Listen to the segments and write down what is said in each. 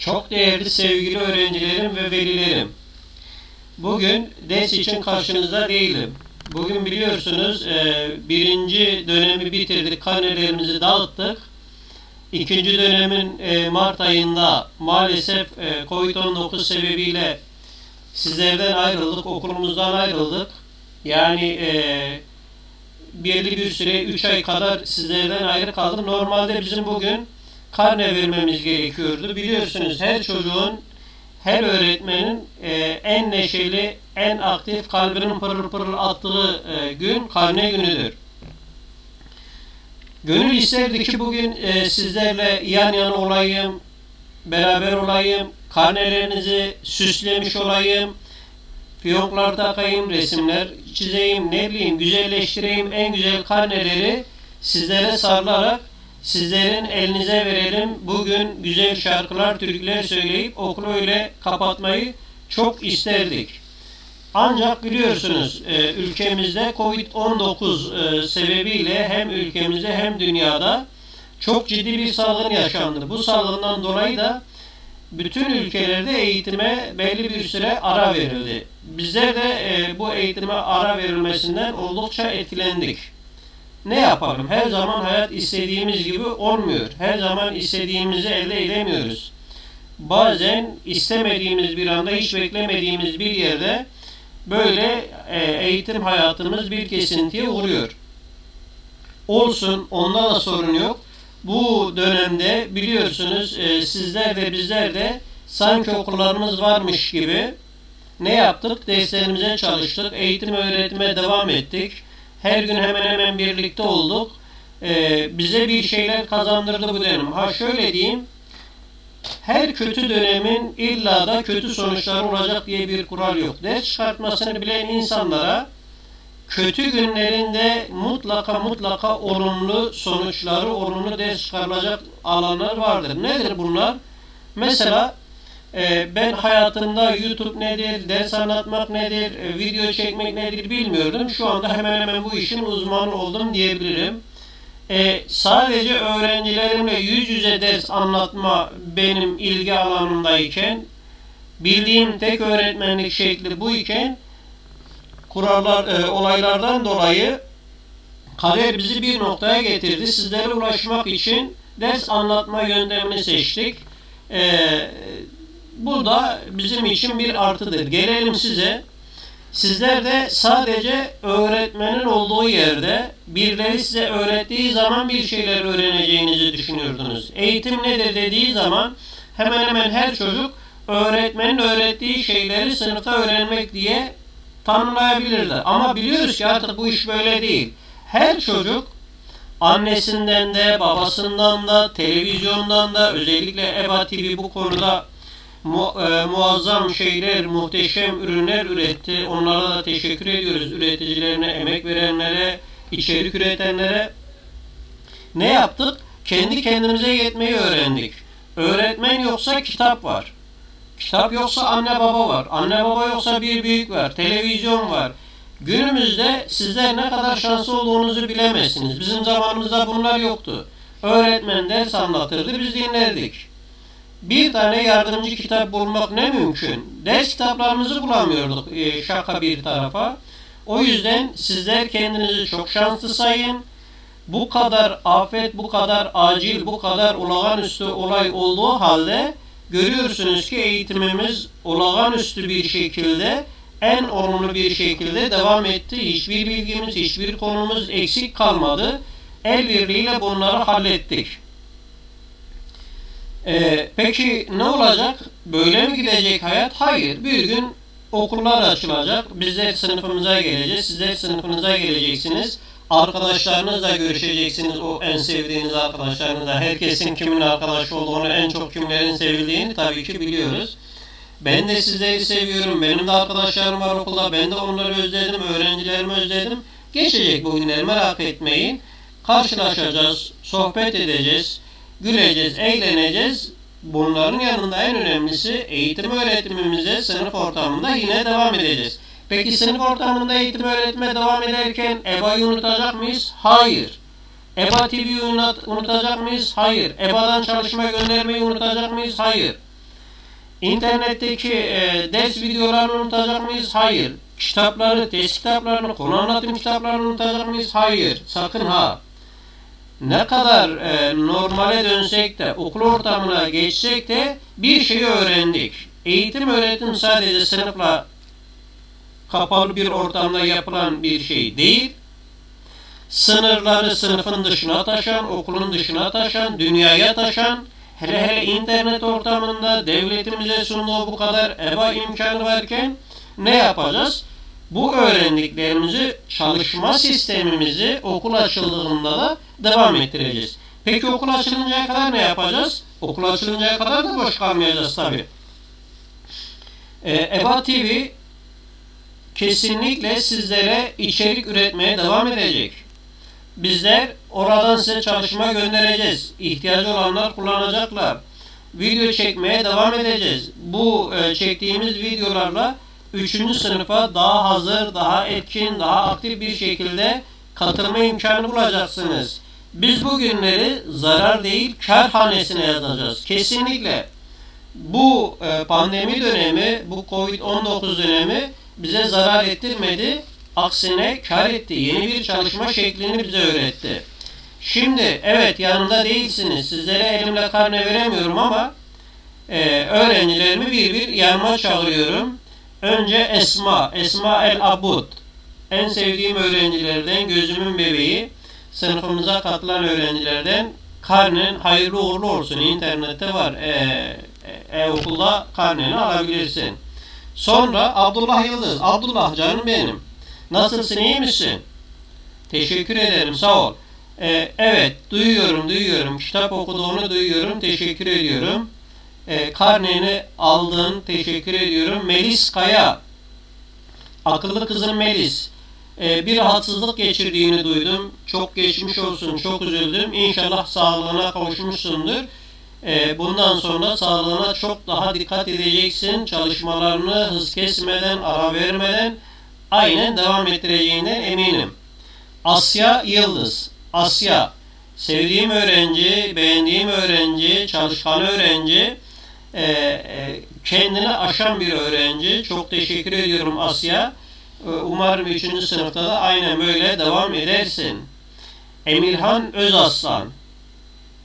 Çok değerli sevgili öğrencilerim ve velilerim. Bugün ders için karşınızda değilim. Bugün biliyorsunuz e, birinci dönemi bitirdik, karnelerimizi dağıttık. İkinci dönemin e, Mart ayında maalesef e, Covid-19 sebebiyle sizlerden ayrıldık, okulumuzdan ayrıldık. Yani belli bir süre 3 ay kadar sizlerden ayrı kaldım. Normalde bizim bugün karne vermemiz gerekiyordu. Biliyorsunuz her çocuğun, her öğretmenin e, en neşeli, en aktif, kalbinin pırıl pırıl attığı e, gün karne günüdür. Gönül isterdi ki bugün e, sizlerle yan yana olayım, beraber olayım, karnelerinizi süslemiş olayım, fiyonklar takayım, resimler çizeyim, ne bileyim güzelleştireyim, en güzel karneleri sizlere sarılarak sizlerin elinize verelim. Bugün güzel şarkılar, türküler söyleyip okulu öyle kapatmayı çok isterdik. Ancak biliyorsunuz e, ülkemizde Covid-19 e, sebebiyle hem ülkemizde hem dünyada çok ciddi bir salgın yaşandı. Bu salgından dolayı da bütün ülkelerde eğitime belli bir süre ara verildi. Bizler de e, bu eğitime ara verilmesinden oldukça etkilendik ne yapalım? Her zaman hayat istediğimiz gibi olmuyor. Her zaman istediğimizi elde edemiyoruz. Bazen istemediğimiz bir anda, hiç beklemediğimiz bir yerde böyle e, eğitim hayatımız bir kesintiye uğruyor. Olsun, onda da sorun yok. Bu dönemde biliyorsunuz e, sizler de bizler de sanki okullarımız varmış gibi ne yaptık? Derslerimize çalıştık, eğitim öğretime devam ettik her gün hemen hemen birlikte olduk. Ee, bize bir şeyler kazandırdı bu dönem. Ha şöyle diyeyim. Her kötü dönemin illa da kötü sonuçları olacak diye bir kural yok. Ders çıkartmasını bilen insanlara kötü günlerinde mutlaka mutlaka olumlu sonuçları, olumlu ders çıkarılacak alanlar vardır. Nedir bunlar? Mesela ben hayatımda YouTube nedir, ders anlatmak nedir, e, video çekmek nedir bilmiyordum. Şu anda hemen hemen bu işin uzmanı oldum diyebilirim. Ee, sadece öğrencilerimle yüz yüze ders anlatma benim ilgi alanımdayken, bildiğim tek öğretmenlik şekli bu iken, kurallar, e, olaylardan dolayı kader bizi bir noktaya getirdi. Sizlere ulaşmak için ders anlatma yöntemini seçtik. Ee, bu da bizim için bir artıdır. Gelelim size. Sizler de sadece öğretmenin olduğu yerde birileri size öğrettiği zaman bir şeyler öğreneceğinizi düşünüyordunuz. Eğitim nedir dediği zaman hemen hemen her çocuk öğretmenin öğrettiği şeyleri sınıfta öğrenmek diye tanımlayabilirler. Ama biliyoruz ki artık bu iş böyle değil. Her çocuk annesinden de babasından da televizyondan da özellikle EBA TV bu konuda mu, e, muazzam şeyler, muhteşem ürünler üretti. Onlara da teşekkür ediyoruz. Üreticilerine, emek verenlere, içerik üretenlere. Ne yaptık? Kendi kendimize yetmeyi öğrendik. Öğretmen yoksa kitap var. Kitap yoksa anne baba var. Anne baba yoksa bir büyük var. Televizyon var. Günümüzde sizler ne kadar şanslı olduğunuzu bilemezsiniz. Bizim zamanımızda bunlar yoktu. Öğretmen ders anlatırdı, biz dinlerdik bir tane yardımcı kitap bulmak ne mümkün. Ders kitaplarımızı bulamıyorduk e, şaka bir tarafa. O yüzden sizler kendinizi çok şanslı sayın. Bu kadar afet, bu kadar acil, bu kadar olağanüstü olay olduğu halde görüyorsunuz ki eğitimimiz olağanüstü bir şekilde en olumlu bir şekilde devam etti. Hiçbir bilgimiz, hiçbir konumuz eksik kalmadı. El birliğiyle bunları hallettik. Ee, peki ne olacak? Böyle mi gidecek hayat? Hayır. Bir gün okullar açılacak. Bizler sınıfımıza geleceğiz. Sizler sınıfınıza geleceksiniz. Arkadaşlarınızla görüşeceksiniz. O en sevdiğiniz arkadaşlarınızla. Herkesin kimin arkadaş olduğunu, en çok kimlerin sevildiğini tabii ki biliyoruz. Ben de sizleri seviyorum. Benim de arkadaşlarım var okulda. Ben de onları özledim. Öğrencilerimi özledim. Geçecek bu günler merak etmeyin. Karşılaşacağız, sohbet edeceğiz güleceğiz, eğleneceğiz. Bunların yanında en önemlisi eğitim öğretimimize sınıf ortamında yine devam edeceğiz. Peki sınıf ortamında eğitim öğretime devam ederken EBA'yı unutacak mıyız? Hayır. EBA TV'yi unutacak mıyız? Hayır. EBA'dan çalışma göndermeyi unutacak mıyız? Hayır. İnternetteki e, ders videolarını unutacak mıyız? Hayır. Kitapları, test kitaplarını, konu anlatım kitaplarını unutacak mıyız? Hayır. Sakın ha. Ne kadar e, normale dönsek de, okul ortamına geçsek de bir şeyi öğrendik. Eğitim öğretim sadece sınıfla kapalı bir ortamda yapılan bir şey değil. Sınırları sınıfın dışına taşan, okulun dışına taşan, dünyaya taşan, hele hele internet ortamında devletimize sunduğu bu kadar eba imkanı varken ne yapacağız? Bu öğrendiklerimizi çalışma sistemimizi okul açıldığında da devam ettireceğiz. Peki okul açılıncaya kadar ne yapacağız? Okul açılıncaya kadar da boş kalmayacağız tabi. Ee, EBA TV kesinlikle sizlere içerik üretmeye devam edecek. Bizler oradan size çalışma göndereceğiz. İhtiyacı olanlar kullanacaklar. Video çekmeye devam edeceğiz. Bu e, çektiğimiz videolarla 3. sınıfa daha hazır, daha etkin, daha aktif bir şekilde katılma imkanı bulacaksınız. Biz bu günleri zarar değil kar hanesine yazacağız. Kesinlikle bu e, pandemi dönemi, bu Covid-19 dönemi bize zarar ettirmedi. Aksine kar etti. Yeni bir çalışma şeklini bize öğretti. Şimdi evet yanında değilsiniz. Sizlere elimle karne veremiyorum ama e, öğrencilerimi bir bir yanıma çağırıyorum. Önce Esma, Esma El Abud. En sevdiğim öğrencilerden, gözümün bebeği. Sınıfımıza katılan öğrencilerden karnen hayırlı uğurlu olsun. İnternette var. E-okulda e, e karneni alabilirsin. Sonra Abdullah Yıldız. Abdullah canım benim. Nasılsın iyi misin? Teşekkür ederim sağ ol. Ee, evet duyuyorum duyuyorum. Kitap okuduğunu duyuyorum. Teşekkür ediyorum. Ee, karneni aldın. Teşekkür ediyorum. Melis Kaya. Akıllı kızım Melis. Ee, bir rahatsızlık geçirdiğini duydum. Çok geçmiş olsun. Çok üzüldüm. İnşallah sağlığına kavuşmuşsundur. Ee, bundan sonra sağlığına çok daha dikkat edeceksin. Çalışmalarını hız kesmeden, ara vermeden aynen devam ettireceğinden eminim. Asya Yıldız. Asya. Sevdiğim öğrenci, beğendiğim öğrenci, çalışkan öğrenci, e, e, kendini aşan bir öğrenci. Çok teşekkür ediyorum Asya. E, umarım 3. sınıfta da aynen böyle devam edersin. Emirhan Özaslan.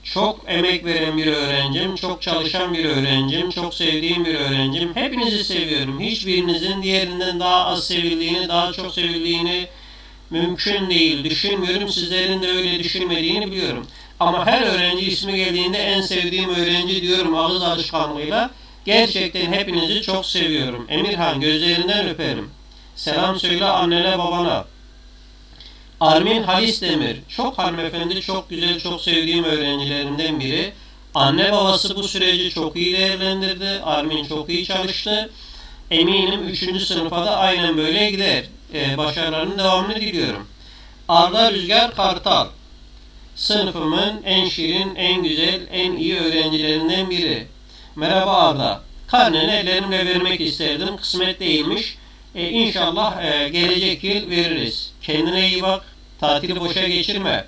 Çok emek veren bir öğrencim, çok çalışan bir öğrencim, çok sevdiğim bir öğrencim. Hepinizi seviyorum. Hiçbirinizin diğerinden daha az sevildiğini, daha çok sevildiğini mümkün değil. Düşünmüyorum. Sizlerin de öyle düşünmediğini biliyorum. Ama her öğrenci ismi geldiğinde en sevdiğim öğrenci diyorum ağız alışkanlığıyla. Gerçekten hepinizi çok seviyorum. Emirhan gözlerinden öperim. Selam söyle annene babana. Armin Halis Demir. Çok hanımefendi, çok güzel, çok sevdiğim öğrencilerimden biri. Anne babası bu süreci çok iyi değerlendirdi. Armin çok iyi çalıştı. Eminim 3. sınıfa da aynen böyle gider. Ee, başarılarının devamını diliyorum. Arda Rüzgar Kartal. Sınıfımın en şirin, en güzel, en iyi öğrencilerinden biri. Merhaba Arda. Karneni ellerimle vermek isterdim. Kısmet değilmiş. E, inşallah e, gelecek yıl veririz. Kendine iyi bak. Tatili boşa geçirme.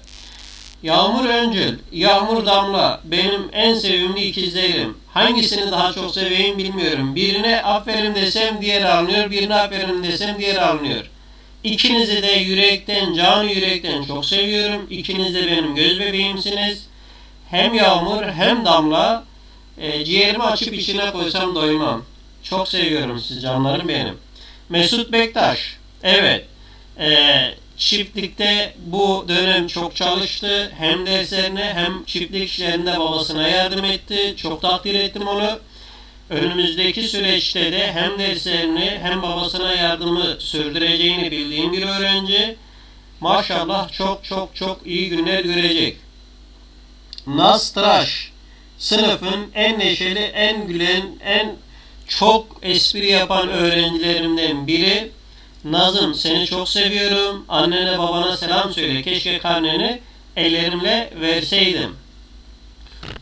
Yağmur Öncül, Yağmur Damla benim en sevimli ikizlerim. Hangisini daha çok seveyim bilmiyorum. Birine aferin desem diğer alınıyor, birine aferin desem diğer alınıyor. İkinizi de yürekten, canı yürekten çok seviyorum. İkiniz de benim göz bebeğimsiniz. Hem Yağmur hem Damla e, ciğerimi açıp içine koysam doymam. Çok seviyorum siz canlarım benim. Mesut Bektaş. Evet. Eee çiftlikte bu dönem çok çalıştı. Hem derslerine hem çiftlik işlerinde babasına yardım etti. Çok takdir ettim onu. Önümüzdeki süreçte de hem derslerini hem babasına yardımı sürdüreceğini bildiğim bir öğrenci. Maşallah çok çok çok iyi günler görecek. Nastraş sınıfın en neşeli, en gülen, en çok espri yapan öğrencilerimden biri. Nazım seni çok seviyorum. Annene babana selam söyle. Keşke karneni ellerimle verseydim.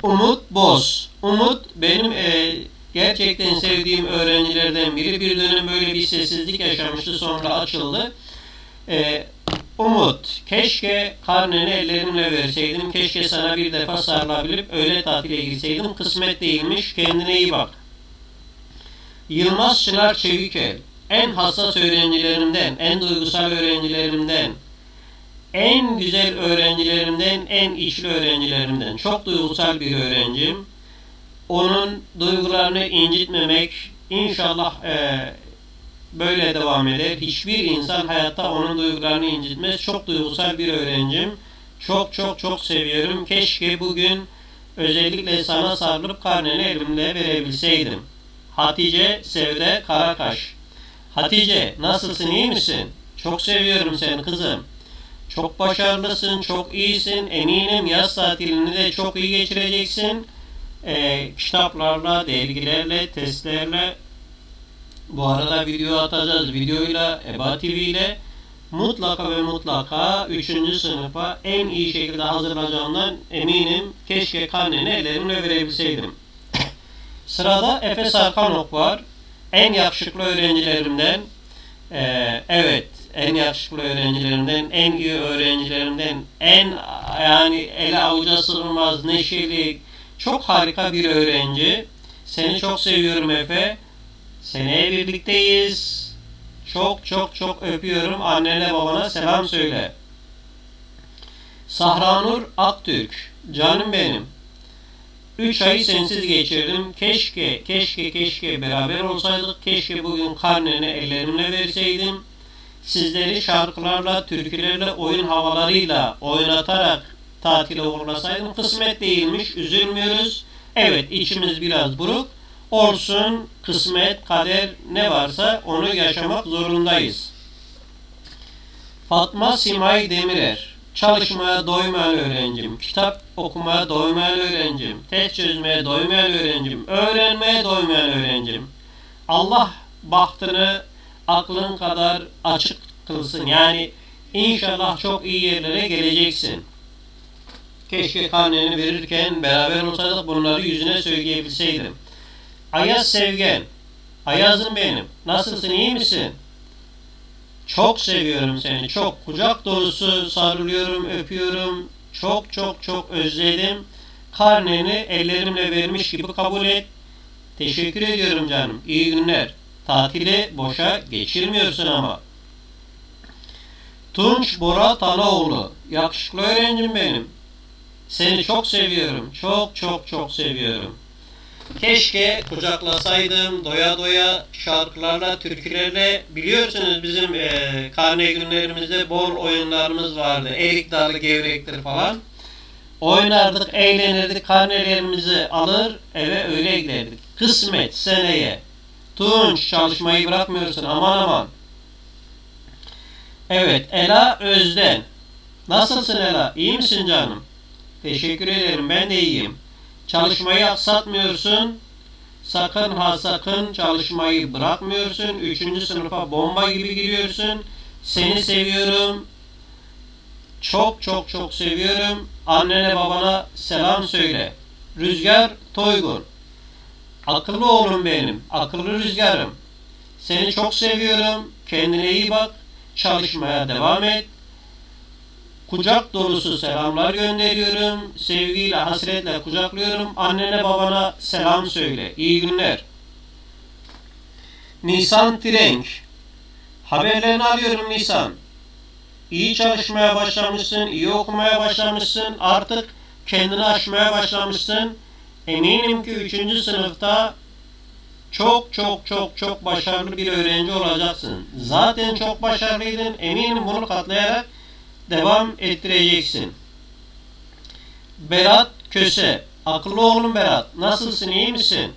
Umut Boz. Umut benim e, gerçekten sevdiğim öğrencilerden biri. Bir dönem böyle bir sessizlik yaşamıştı. Sonra açıldı. E, Umut, keşke karneni ellerimle verseydim. Keşke sana bir defa sarılabilip öyle tatile gitseydim. Kısmet değilmiş. Kendine iyi bak. Yılmaz Çınar Çevikel en hassas öğrencilerimden, en duygusal öğrencilerimden, en güzel öğrencilerimden, en içli öğrencilerimden. Çok duygusal bir öğrencim. Onun duygularını incitmemek inşallah e, böyle devam eder. Hiçbir insan hayatta onun duygularını incitmez. Çok duygusal bir öğrencim. Çok çok çok seviyorum. Keşke bugün özellikle sana sarılıp karneni elimle verebilseydim. Hatice Sevde Karakaş. Hatice nasılsın iyi misin? Çok seviyorum seni kızım. Çok başarılısın, çok iyisin. Eminim yaz tatilini de çok iyi geçireceksin. Ee, kitaplarla, dergilerle, testlerle bu arada video atacağız. Videoyla, EBA TV ile mutlaka ve mutlaka 3. sınıfa en iyi şekilde hazırlanacağından eminim. Keşke karneni ellerimle verebilseydim. Sırada Efe Sarkanok var. En yakışıklı öğrencilerimden. Ee, evet, en yakışıklı öğrencilerimden, en iyi öğrencilerimden, en yani ele avuca sığmaz, neşeli, çok harika bir öğrenci. Seni çok seviyorum Efe. Seneye birlikteyiz. Çok çok çok öpüyorum. Annene babana selam söyle. Sahranur Aktürk. Canım benim. Üç ayı sensiz geçirdim. Keşke, keşke, keşke beraber olsaydık. Keşke bugün karneni ellerimle verseydim. Sizleri şarkılarla, türkülerle, oyun havalarıyla oynatarak tatile uğurlasaydım. Kısmet değilmiş, üzülmüyoruz. Evet, içimiz biraz buruk. Olsun, kısmet, kader ne varsa onu yaşamak zorundayız. Fatma Simay Demirer Çalışmaya doymayan öğrencim, kitap okumaya doymayan öğrencim, test çözmeye doymayan öğrencim, öğrenmeye doymayan öğrencim. Allah bahtını aklın kadar açık kılsın. Yani inşallah çok iyi yerlere geleceksin. Keşke karneni verirken beraber olsaydık bunları yüzüne söyleyebilseydim. Ayaz Sevgen, Ayaz'ım benim. Nasılsın, iyi misin? Çok seviyorum seni, çok. Kucak dolusu sarılıyorum, öpüyorum. Çok çok çok özledim. Karneni ellerimle vermiş gibi kabul et. Teşekkür ediyorum canım. İyi günler. Tatili boşa geçirmiyorsun ama. Tunç Bora Tanaoğlu. Yakışıklı öğrencim benim. Seni çok seviyorum. Çok çok çok seviyorum. Keşke kucaklasaydım doya doya şarkılarla, türkülerle. Biliyorsunuz bizim e, karne günlerimizde bol oyunlarımız vardı. Erik dalı gevrektir falan. Oynardık, eğlenirdik, karnelerimizi alır eve öyle giderdik. Kısmet seneye. Tunç çalışmayı bırakmıyorsun aman aman. Evet Ela Özden. Nasılsın Ela? İyi misin canım? Teşekkür ederim ben de iyiyim. Çalışmayı aksatmıyorsun. Sakın ha sakın çalışmayı bırakmıyorsun. Üçüncü sınıfa bomba gibi giriyorsun. Seni seviyorum. Çok çok çok seviyorum. Annene babana selam söyle. Rüzgar Toygun. Akıllı oğlum benim. Akıllı rüzgarım. Seni çok seviyorum. Kendine iyi bak. Çalışmaya devam et. Kucak dolusu selamlar gönderiyorum. Sevgiyle, hasretle kucaklıyorum. Annene babana selam söyle. İyi günler. Nisan Tirenk. Haberlerini alıyorum Nisan. İyi çalışmaya başlamışsın, iyi okumaya başlamışsın. Artık kendini aşmaya başlamışsın. Eminim ki 3. sınıfta çok çok çok çok başarılı bir öğrenci olacaksın. Zaten çok başarılıydın. Eminim bunu katlayarak devam ettireceksin. Berat Köse. Akıllı oğlum Berat. Nasılsın iyi misin?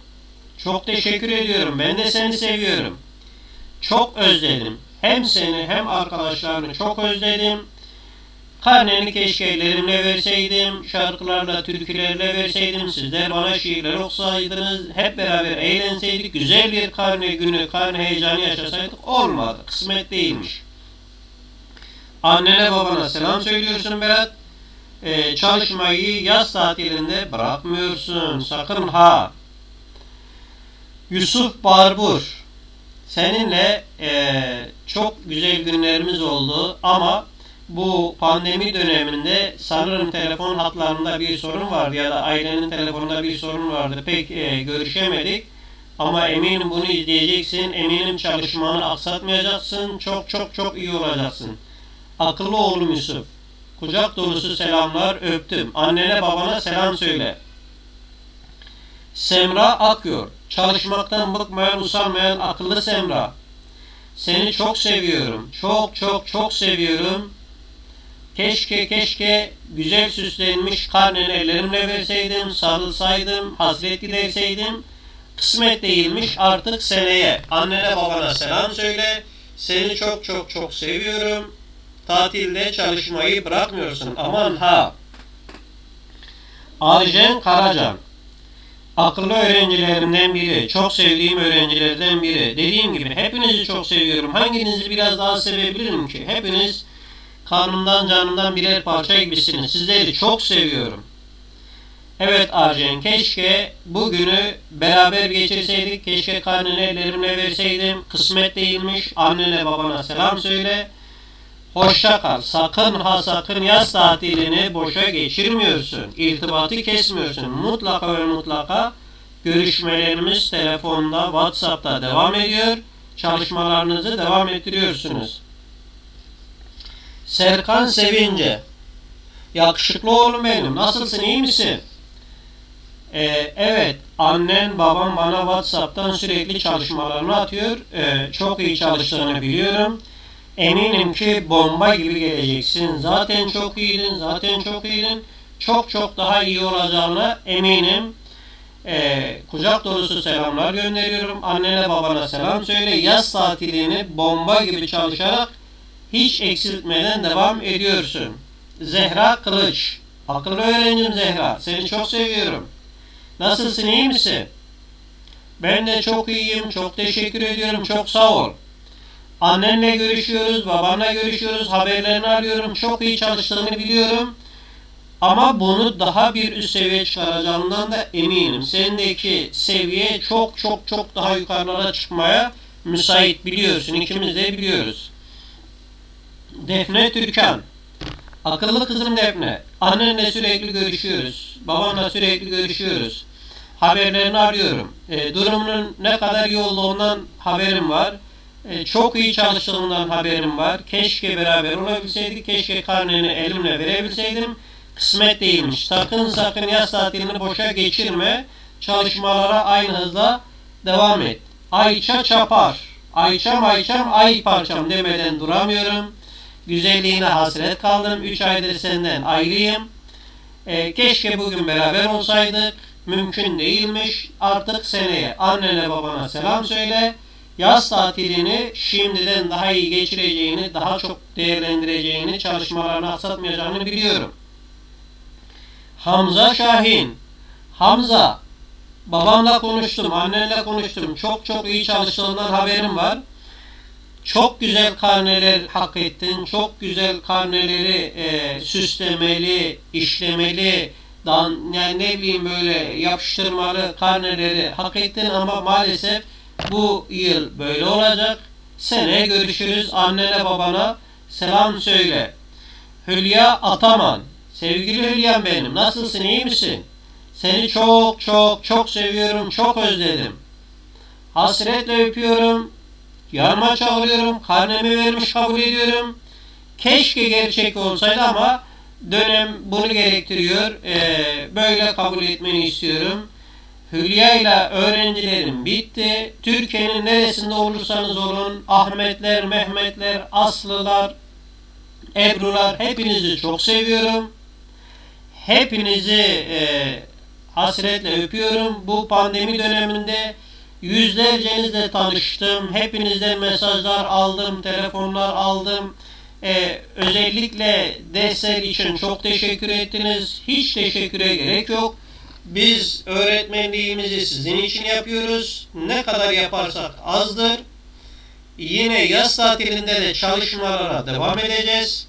Çok teşekkür ediyorum. Ben de seni seviyorum. Çok özledim. Hem seni hem arkadaşlarını çok özledim. Karneni keşke ellerimle verseydim, şarkılarla, türkülerle verseydim, sizler bana şiirler okusaydınız, hep beraber eğlenseydik, güzel bir karne günü, karne heyecanı yaşasaydık, olmadı, kısmet değilmiş. Annene babana selam söylüyorsun Berat. Ee, çalışmayı yaz tatilinde bırakmıyorsun. Sakın ha. Yusuf Barbur. Seninle e, çok güzel günlerimiz oldu ama bu pandemi döneminde sanırım telefon hatlarında bir sorun vardı ya da ailenin telefonunda bir sorun vardı. Pek e, görüşemedik. Ama eminim bunu izleyeceksin. Eminim çalışmanı aksatmayacaksın. Çok çok çok iyi olacaksın. Akıllı oğlum Yusuf. Kucak dolusu selamlar öptüm. Annene babana selam söyle. Semra akıyor. Çalışmaktan bıkmayan usanmayan akıllı Semra. Seni çok seviyorum. Çok çok çok seviyorum. Keşke keşke güzel süslenmiş karneni ellerimle verseydim, sarılsaydım, hasret giderseydim. Kısmet değilmiş artık seneye. Annene babana selam söyle. Seni çok çok çok seviyorum. Tatilde çalışmayı bırakmıyorsun. Aman ha. Arjen Karacan. Akıllı öğrencilerimden biri. Çok sevdiğim öğrencilerden biri. Dediğim gibi hepinizi çok seviyorum. Hanginizi biraz daha sevebilirim ki? Hepiniz kanımdan canımdan birer parça gibisiniz. Sizleri çok seviyorum. Evet Arjen keşke bugünü beraber geçirseydik. Keşke karnını ellerimle verseydim. Kısmet değilmiş. Annene babana selam söyle. Hoşça kal. Sakın ha sakın yaz tatilini boşa geçirmiyorsun. İrtibatı kesmiyorsun. Mutlaka ve mutlaka görüşmelerimiz telefonda, WhatsApp'ta devam ediyor. Çalışmalarınızı devam ettiriyorsunuz. Serkan Sevince Yakışıklı oğlum benim. Nasılsın? iyi misin? Ee, evet. Annen, babam bana WhatsApp'tan sürekli çalışmalarını atıyor. Ee, çok iyi çalıştığını biliyorum. Eminim ki bomba gibi geleceksin. Zaten çok iyiydin, zaten çok iyiydin. Çok çok daha iyi olacağına eminim. Ee, kucak dolusu selamlar gönderiyorum. Annene babana selam söyle. Yaz tatilini bomba gibi çalışarak hiç eksiltmeden devam ediyorsun. Zehra Kılıç. Akıllı öğrencim Zehra. Seni çok seviyorum. Nasılsın iyi misin? Ben de çok iyiyim. Çok teşekkür ediyorum. Çok sağ ol. Annenle görüşüyoruz, babanla görüşüyoruz, haberlerini arıyorum. Çok iyi çalıştığını biliyorum. Ama bunu daha bir üst seviye çıkaracağından da eminim. Sendeki seviye çok çok çok daha yukarılara çıkmaya müsait biliyorsun. İkimiz de biliyoruz. Defne Türkan. Akıllı kızım Defne. Annenle sürekli görüşüyoruz. Babanla sürekli görüşüyoruz. Haberlerini arıyorum. E, durumunun ne kadar iyi olduğundan haberim var. E, çok iyi çalıştığından haberim var. Keşke beraber olabilseydik. Keşke karneni elimle verebilseydim. Kısmet değilmiş. Sakın sakın yaz tatilini boşa geçirme. Çalışmalara aynı hızla devam et. Ayça Çapar. Ayçam Ayçam ay parçam demeden duramıyorum. Güzelliğine hasret kaldım. 3 aydır senden ayrıyım. E, keşke bugün beraber olsaydık. Mümkün değilmiş. Artık seneye annene babana selam söyle. Yaz tatilini şimdiden daha iyi geçireceğini, daha çok değerlendireceğini, çalışmalarını aksatmayacağını biliyorum. Hamza Şahin. Hamza, babamla konuştum, annenle konuştum. Çok çok iyi çalıştığından haberim var. Çok güzel karneler hak ettin. Çok güzel karneleri e, süslemeli, işlemeli, dan, yani ne bileyim böyle yapıştırmalı karneleri hak ettin ama maalesef bu yıl böyle olacak. Sene görüşürüz. Annene babana selam söyle. Hülya Ataman. Sevgili Hülya'm benim. Nasılsın? iyi misin? Seni çok çok çok seviyorum. Çok özledim. Hasretle öpüyorum. Yanıma çağırıyorum. Karnemi vermiş kabul ediyorum. Keşke gerçek olsaydı ama dönem bunu gerektiriyor. Ee, böyle kabul etmeni istiyorum. Hülya ile öğrencilerim bitti. Türkiye'nin neresinde olursanız olun Ahmetler, Mehmetler, Aslılar, Ebrular hepinizi çok seviyorum. Hepinizi e, hasretle öpüyorum. Bu pandemi döneminde yüzlercenizle tanıştım. Hepinizden mesajlar aldım, telefonlar aldım. Ee, özellikle destek için çok teşekkür ettiniz. Hiç teşekküre gerek yok. Biz öğretmenliğimizi sizin için yapıyoruz. Ne kadar yaparsak azdır. Yine yaz tatilinde de çalışmalara devam edeceğiz.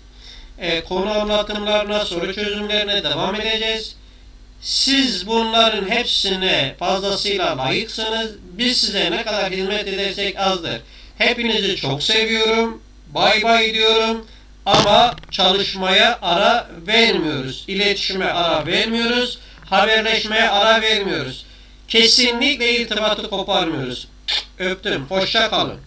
E, konu anlatımlarına, soru çözümlerine devam edeceğiz. Siz bunların hepsine fazlasıyla layıksınız. Biz size ne kadar hizmet edersek azdır. Hepinizi çok seviyorum. Bay bay diyorum. Ama çalışmaya ara vermiyoruz. İletişime ara vermiyoruz haberleşmeye ara vermiyoruz. Kesinlikle irtibatı koparmıyoruz. Öptüm. Hoşça kalın.